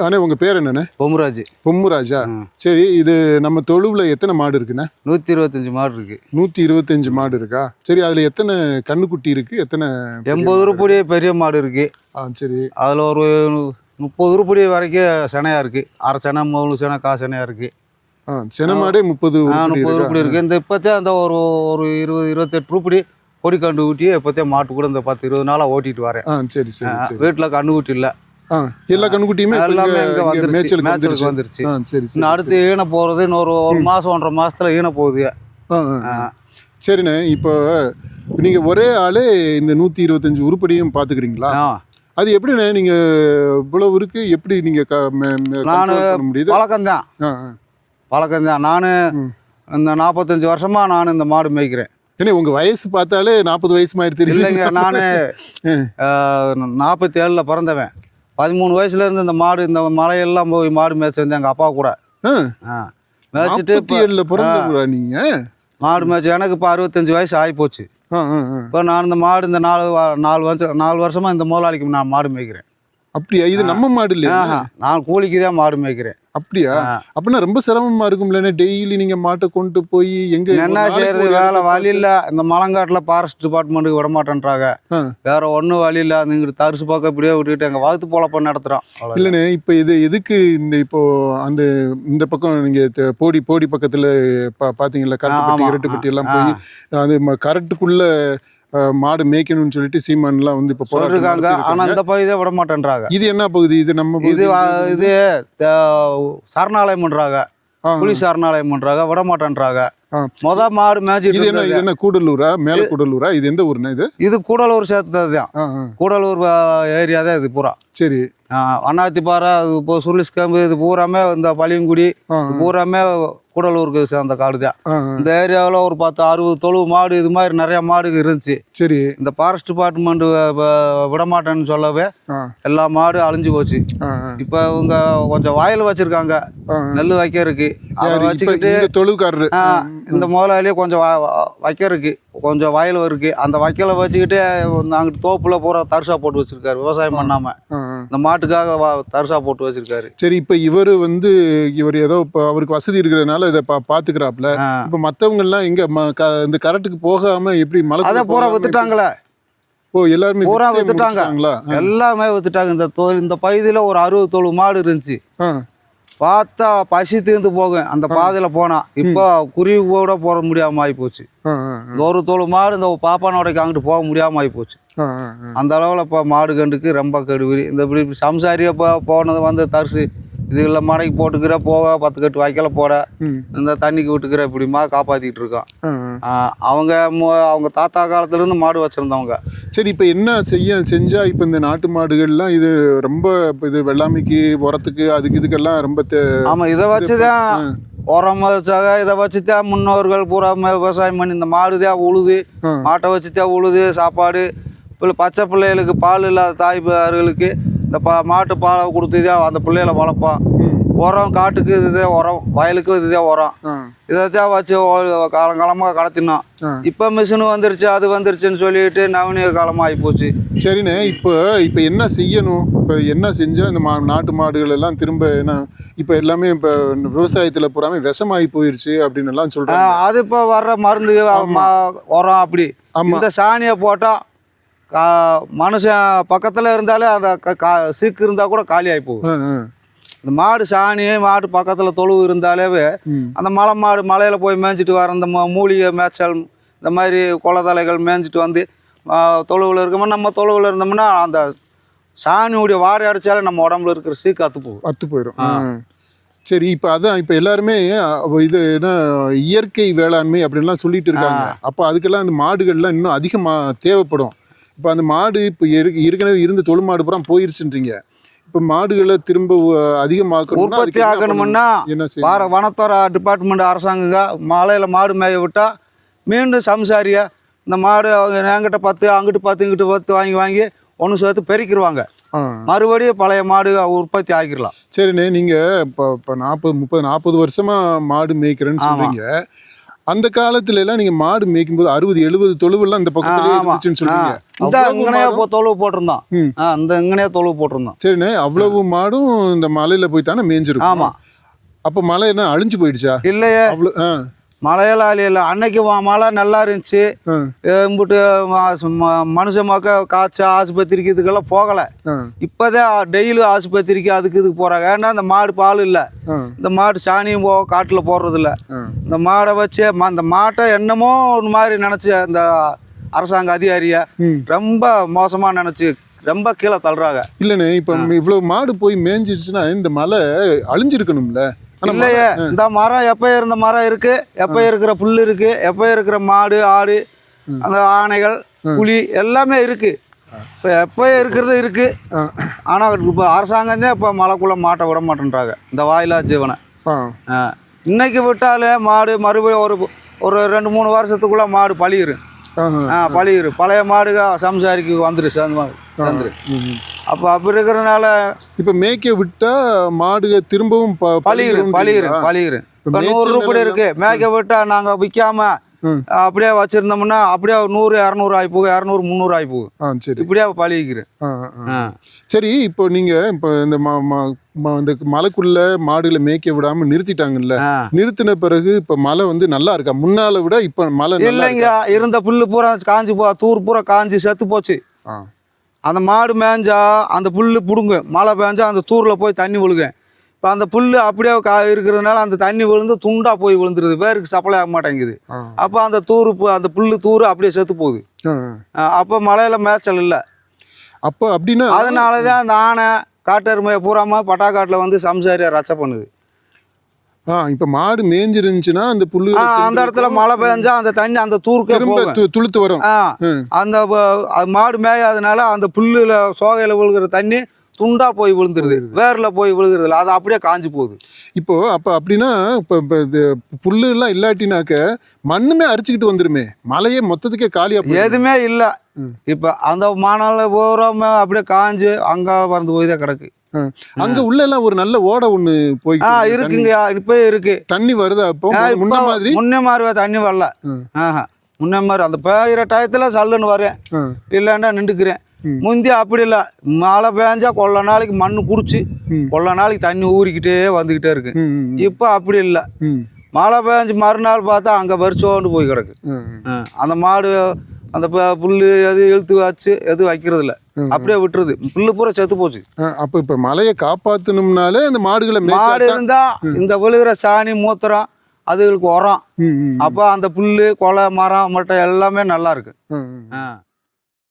அண்ணே உங்க பேர் என்னண்ணே? பொம்ராஜ் பொம்முராஜா? சரி இது நம்ம தொழுவுல எத்தனை மாடு இருக்குண்ணே? நூற்றி இருபத்தஞ்சி மாடு இருக்கு. நூத்தி இருபத்தஞ்சு மாடு இருக்கா? சரி அதுல எத்தனை கண்ணுக்குட்டி இருக்கு? எத்தனை எண்பது உருப்படி பெரிய மாடு இருக்கு. ஆ சரி. அதில் ஒரு முப்பது உருப்படி வரைக்கும் செனையா இருக்கு. அரை செனை மூணு செனை கா செனையா இருக்கு. சென மாடே முப்பது முப்பது? உருப்படி இருக்கு. இந்த இப்போத்தே அந்த ஒரு ஒரு இருபது இருபத்தெட்டு உருப்படி கொடி கண்டு ஊட்டி இப்போத்தே மாட்டு கூட இந்த பத்து இருபது நாளாக ஓட்டிட்டு வரேன். ஆ சரி சரி வீட்டில் கண்ணு ஊட்டி இல்லை. எல்லா கண்ணுக்குட்டியுமே எல்லாமே இங்க- வந்துருச்சு. மேட்சுக்கு வந்துருச்சு. சரி சரி இன்னும் அடுத்து ஈன போகிறது இன்னொரு ஒரு மாதம் ஒன்றரை மாசத்துல ஈன போகுது. சரிண்ணே இப்போ நீங்க ஒரே ஆளே இந்த நூத்தி இருபத்தஞ்சு உருப்படியும் பாத்துக்கிறீங்களா? ஆ. அது எப்படிண்ணே நீங்க இவ்வளவு இருக்கு? எப்படி நீங்க க- மே- மே- நானு முடியுது? பழக்கம்தான். பழக்கம்தான். நான் இந்த நாற்பத்தஞ்சு வருஷமா நான் இந்த மாடு மேய்க்கிறேன். ஏன்னா உங்க வயசு பார்த்தாலே நாற்பது வயசு மாதிரி தெரியும் இல்லைங்க நான் நாற்பத்தி ஏழில் பிறந்தவன். பதிமூணு வயசுல இருந்து இந்த மாடு இந்த மலையெல்லாம் போய் மாடு மேய்ச்சி வந்தேன் எங்கள் அப்பா கூட. மேய்ச்சிட்டு நீங்க? மாடு மேய்ச்சி எனக்கு இப்போ அறுபத்தஞ்சு வயசு ஆகி போச்சு. இப்போ நான் இந்த மாடு இந்த நாலு நாலு வருஷம் நாலு வருஷமா இந்த முதலாளிக்கு நான் மாடு மேய்க்கிறேன். அப்படியா? இது நம்ம மாடு இல்லையா? நான் கூலிக்கு தான் மாடு மேய்க்கிறேன். அப்படியா? அப்படின்னா ரொம்ப சிரமமா இருக்கும்ல டெய்லி நீங்க மாட்டை கொண்டு போய் எங்க என்ன செய்யறது வேலை வழி இல்லை. இந்த மலங்காட்டில் ஃபாரஸ்ட் டிபார்ட்மெண்ட்டுக்கு விட மாட்டேன்றாங்க. வேற ஒன்றும் வழி இல்லை. அந்த இங்கிட்டு தரிசு பக்கம் இப்படியே விட்டுக்கிட்டு எங்கள் வகுத்து பொழப்ப நடத்துகிறோம் இல்லண்ணே இப்ப இது எதுக்கு இந்த இப்போ அந்த இந்த பக்கம் நீங்க போடி போடி பக்கத்துல பா- பாத்தீங்கல்ல கரட்டுப்பட்டி ஆமா. இரட்டுப்பட்டி எல்லாம். போய் அது கரட்டுக்குள்ள அஹ், மாடு மேய்க்கணும்னு சொல்லிட்டு சீமான்லாம் வந்து இப்ப போராட்டம் ஆனா. இந்த பகுதியை விட மாட்டேன்றாங்க. இது என்ன பகுதி? இது நம்ம இது இது த- சரணாலயம் பண்றாங்க ஆ, புலி சரணாலயம் பண்றாங்க விட மாட்டேன்றாங்க. முத மாடு மேய்ச்சிட்டு இது என்ன. இது என்ன கூடலூரா? மேல கூடலூரா? இது எந்த ஊர்னா இது? இது கூடலூர் சேர்த்தது தான் ஆ, ஆ. கூடலூர் ஏரியா தான் இது பூரா. சரி. அண்ணாத்திப்பாறை அது இப்போ சுருளிஸ் கேம்பு இது பூராமே இந்த பழியங்குடி பூராமே கூடலூருக்கு சேர்ந்த காடு தான். இந்த ஏரியாவில் ஒரு பத்து அறுபது தொழுவு மாடு இது மாதிரி நிறைய மாடு இருந்துச்சு. சரி. இந்த ஃபாரஸ்ட் டிபார்ட்மெண்ட் விடமாட்டேன்னு சொல்லவே எல்லா மாடு அழிஞ்சு போச்சு. இப்போ இவங்க கொஞ்சம் வயல் வச்சிருக்காங்க. நெல் வைக்க இருக்கு அதை வச்சுக்கிட்டு இந்த தொழுவுக்காரரு. இந்த முதலாளியே கொஞ்சம் வ- வ- வைக்க இருக்கு கொஞ்சம் வயல் இருக்கு. அந்த வைக்கலை வச்சுக்கிட்டு அங்கிட்டு தோப்புல பூரா தரிசா போட்டு வச்சிருக்காரு விவசாயம் பண்ணாம. ஆ, ஆ. மாட்டுக்காக வ- தரிசா போட்டு வச்சிருக்காரு. சரி இப்ப இவரு வந்து இவர் ஏதோ இப்ப அவருக்கு வசதி இருக்கிறதுனால இதை பா பாத்துக்கிறாப்ல ஆ. இப்ப மத்தவங்க எல்லாம் எங்க இந்த கரட்டுக்கு போகாம எப்படி மலை அதை பூரா வித்துட்டாங்களே. ஓ எல்லாருமே பூரா வித்தே வித்துட்டாங்க. எல்லாமே வித்துட்டாங்க. இந்த இந்த பகுதியில் ஒரு அறுபது தொழு மாடு இருந்துச்சு. பார்த்தா பசி தீர்ந்து போகும். அந்த பாதையில போனா. இப்போ குருவி கூட போற முடியாம ஆகி போச்சு ஒரு தொழு மாடு இந்த பாப்பானோடைக்கு அங்கிட்டு போக முடியாம ஆகி போச்சு. அந்த அளவில் இப்போ மாடு கண்டுக்கு ரொம்ப கெடுவிரி இந்த இப்படி சம்சாரியை இப்போ போனது வந்து தரிசு. இதுல மடைக்கு போட்டுக்கிற போக பத்து கட்டு வைக்கல போட. இந்த தண்ணிக்கு விட்டுக்கிற இப்படிமா காப்பாத்திட்டு இருக்கோம். அவங்க அவங்க தாத்தா காலத்துல இருந்து மாடு வச்சிருந்தவங்க. சரி இப்ப என்ன செய்ய செஞ்சா இப்ப இந்த நாட்டு மாடுகள்லாம் இது ரொம்ப இப்ப இது வெள்ளாமைக்கு உரத்துக்கு அதுக்கு இதுக்கெல்லாம் ரொம்ப தே- ஆமா இதை வச்சுதான் உரம் வச்சாக இதை வச்சுதான் முன்னோர்கள் பூரா விவசாயம் பண்ணி இந்த மாடு தான் உழுது. மாட்டை வச்சுதான் உழுது சாப்பாடு. பிள்ளை பச்சை பிள்ளைகளுக்கு பால் இல்லாத தாய்மார்களுக்கு இந்த பா மாட்டு பாலை கொடுத்து தான் அந்த பிள்ளைகளை வளர்ப்பான். ம். உரம் காட்டுக்கு இதுதான் உரம் வயலுக்கு இதுதான் உரம். ஆ, இதை தான் வச்சு காலங்காலமாக கடத்தினோம். இப்போ மிஷின் வந்துருச்சு அது வந்துருச்சுன்னு சொல்லிட்டு நவீன காலமாக ஆகிப்போச்சு சரிண்ணே இப்போ இப்போ என்ன செய்யணும்? இப்போ என்ன செஞ்சா இந்த மா நாட்டு மாடுகள் எல்லாம் திரும்ப என்ன இப்போ எல்லாமே இப்போ விவசாயத்துல பூராமே விஷமாகி போயிருச்சு அப்படின்னு எல்லாம் சொல்றாங்க. அது இப்போ வர்ற மருந்து உரம் அப்படி. இந்த சாணியை போட்டால் கா மனுஷன் பக்கத்தில் இருந்தாலே அந்த க- சீக்கு இருந்தால் கூட காலி ஆகி போகும். இந்த மாடு சாணி மாடு பக்கத்தில் தொழுவு இருந்தாலேவே. அந்த மலை மாடு மலையில் போய் மேய்ஞ்சிட்டு வர இந்த ம- மூலிகை மேய்ச்சல் இந்த மாதிரி குலதலைகள் மேய்ஞ்சிட்டு வந்து தொழுவுல இருக்கோம்னா நம்ம தொழுவுல இருந்தோம்னா அந்த சாணியுடைய வாடை அடிச்சாலே நம்ம உடம்புல இருக்கிற சீக்கு அத்து போகும். அத்து போயிடும் ஆ. சரி இப்போ அதான் இப்போ எல்லாருமே இது என்ன இயற்கை வேளாண்மை அப்படின்லாம் சொல்லிட்டு இருக்காங்க. அப்போ அதுக்கெல்லாம் அந்த மாடுகள்லாம் இன்னும் அதிகமாக தேவைப்படும். இப்போ அந்த மாடு இப்போ ஏற்கனவே இருந்த தொழு மாடு பூரா போயிருச்சுன்றீங்க. இப்போ மாடுகளை திரும்ப அதுக்கு உற்பத்தி ஆகணும்னா வார வனத்துறை டிபார்ட்மெண்ட் அரசாங்கங்க மலையில் மாடு மேய விட்டால் மீண்டும் சம்சாரியா இந்த மாடு அவங்க என்கிட்ட பத்து அங்கிட்டு பத்து இங்கிட்டு பத்து வாங்கி வாங்கி ஒன்று சேர்த்து பெருக்கிடுவாங்க மறுபடியும் பழைய மாடு உற்பத்தி ஆக்கிடலாம். சரிண்ணே நீங்க இப்போ இப்போ நாற்பது முப்பது நாற்பது வருஷமா மாடு மேய்க்கிறேன்னு ஆமா. அந்த காலத்துல எல்லாம் நீங்க மாடு மேய்க்கும் போது அறுபது எழுபது தொழுவெல்லாம் இந்த பக்கத்துலயே ஆமா. இருந்துச்சுன்னு சொல்லுவீங்க இந்த இங்கனையே தொழுவு போட்டிருந்தோம் இந்த இங்கனையே தொழுவு போட்டிருந்தோம் சரிண்ணே அவ்வளவு மாடும் இந்த மலையில போய் தானே மேய்ஞ்சிருக்கும்? ஆமா. அப்ப மலை என்ன அழிஞ்சு போயிடுச்சா? இல்லையே. அவ்வளவு மழையெல்லாம் அழியல அன்னைக்கு மழை நல்லா இருந்துச்சு. இம்புட்டு மனுஷ மக்கள் காய்ச்சல் ஆஸ்பத்திரிக்கு இதுக்கெல்லாம் போகலை. இப்போதான் டெய்லி ஆஸ்பத்திரிக்கு அதுக்கு இதுக்கு போகிறாங்க ஏன்னா இந்த மாடு பால் இல்லை. இந்த மாடு சாணியும் போ காட்டில் போடுறதில்ல. இந்த மாடை வச்சு அந்த மாட்டை என்னமோ ஒரு மாதிரி நினச்சி இந்த அரசாங்க அதிகாரிய. ரொம்ப மோசமாக நினச்சி ரொம்ப கீழே தள்ளுறாங்க. இல்லண்ணே இப்ப இவ்வளவு மாடு போய் மேய்ஞ்சிடுச்சுன்னா இந்த மலை அழிஞ்சிருக்கணும்ல? இல்லையே இந்த மரம் எப்போ இருந்த மரம் இருக்கு? எப்போ இருக்கிற புல் இருக்கு? எப்போ இருக்கிற மாடு ஆடு அந்த ஆனைகள் புலி எல்லாமே இருக்கு. இப்போ எப்போ இருக்கிறது இருக்கு? ஆனால் இப்போ அரசாங்கம் தான் இப்போ மலைக்குள்ளே மாட்ட விட மாட்டேன்றாங்க. இந்த வாயிலா ஜீவனை. இன்னைக்கு விட்டாலே மாடு மறுபடியும் ஒரு ஒரு ரெண்டு மூணு வருஷத்துக்குள்ள மாடு பழியிரும். பழியிரும் பழைய மாடுக சம்சாரிக்கு வந்துரு சேர்ந்து சேர்ந்துரு. அப்போ அப்படி இருக்கிறதுனால இப்ப மேய்க்க விட்டா மாடுக திரும்பவும் ப- பழியிரும் பழியிரும்ன்றீங்களா? பழியிரும் பழியிரும் இப்ப நூறு ரூபாய் இருக்கு மேய்க்க விட்டா நாங்கள் விற்காம. அப்படியே வச்சிருந்தோம்னா அப்படியே நூறு இரநூறு ஆகி போகும். இரநூறு முந்நூறு ஆகி போகும். சரி. இப்படியே ஆ. சரி இப்போ நீங்க இப்போ இந்த ம- ம- ம- இந்த மலைக்குள்ள மாடுகளை மேய்க்க விடாம நிறுத்திட்டாங்கல்ல? நிறுத்தின பிறகு இப்ப மலை வந்து நல்லா இருக்கா? முன்னால விட இப்ப மலை நல்லா இல்லைங்க? இருந்த புல்லு பூரா காஞ்சி போ தூர் பூரா காஞ்சி செத்து போச்சு. அந்த மாடு மேய்ஞ்சா அந்த புல்லு பிடுங்க மழை பெஞ்சா அந்த தூரில் போய் தண்ணி விழுங்க இப்போ அந்த புல்லு அப்படியே கா இருக்கிறதுனால அந்த தண்ணி விழுந்து துண்டா போய் விழுந்துருது. வேருக்கு சப்ளை ஆக மாட்டேங்குது. அப்போ அந்த தூர் அந்த புல்லு தூர் அப்படியே செத்து போகுது. அப்போ மழையில மேய்ச்சல் இல்லை. அப்ப அப்படின்னா அதனால தான் அந்த ஆனை காட்டெருமையை பூராம பட்டாக்காட்டில் வந்து சம்சாரியா ரச்சை பண்ணுது. ஆ இப்ப மாடு மேய்ஞ்சிருந்துச்சுன்னா அந்த புல்லு அந்த இடத்துல மழை பெஞ்சா அந்த தண்ணி அந்த தூருக்கே துளுத்து வரும். அந்த மாடு மேயாதனால அந்த புல்லுல சோகையில விழுகிற தண்ணி துண்டா போய் விழுந்துருது. வேர்ல போய் விழுகிறது இல்ல அது அப்படியே காஞ்சு போகுது. இப்போ அப்ப அப்படின்னா இப்ப இப்ப இது புல்லு எல்லாம் இல்லாட்டினாக்க மண்ணுமே அரிச்சுக்கிட்டு வந்துருமே. மலையே மொத்தத்துக்கே காலியா போயிடும். எதுவுமே இல்ல. இப்ப அந்த மானால பூராம அப்படியே காஞ்சு அங்க பறந்து போய் தான் கிடக்கு. ஆ. அங்க உள்ள எல்லாம் ஒரு நல்ல ஓடை ஒண்ணு போய் ஆ இருக்குங்க இப்ப இருக்கு. தண்ணி வருதா? அப்போ ஆ, முன்ன இப்ப மாதிரி? முன்ன மாதிரி தண்ணி வரல. ம். ஆஹா. முன்ன மாதிரி அந்த பெய்கிற டயத்துல சல்லுன்னு வரேன். இல்லைன்னா நின்றுக்கிறேன். முந்தி அப்படி இல்லை. மழை பெஞ்சா கொள்ள நாளைக்கு மண்ணு குடிச்சு. கொள்ள நாளைக்கு தண்ணி ஊறிக்கிட்டே வந்துக்கிட்டே இருக்கு. இப்போ அப்படி இல்லை. மழை பெஞ்சு மறுநாள் பார்த்தா அங்கே வரிச்சோண்டு போய் கிடக்கு. அந்த மாடு அந்த புல்லு எது இழுத்து வச்சு எதுவும் வைக்கிறது இல்ல. அப்படியே விட்டுருது. புல்லு பூரா செத்து போச்சு. அப்ப இப்ப மலையை காப்பாத்தணும்னாலே அந்த மாடுகளை மாடு மேய்ச்சா இருந்தா இந்த விழுகிற சாணி மூத்திரம் அதுகளுக்கு உரம். அப்போ அந்த புல்லு கொலை மரம் மட்டை எல்லாமே நல்லா இருக்கு.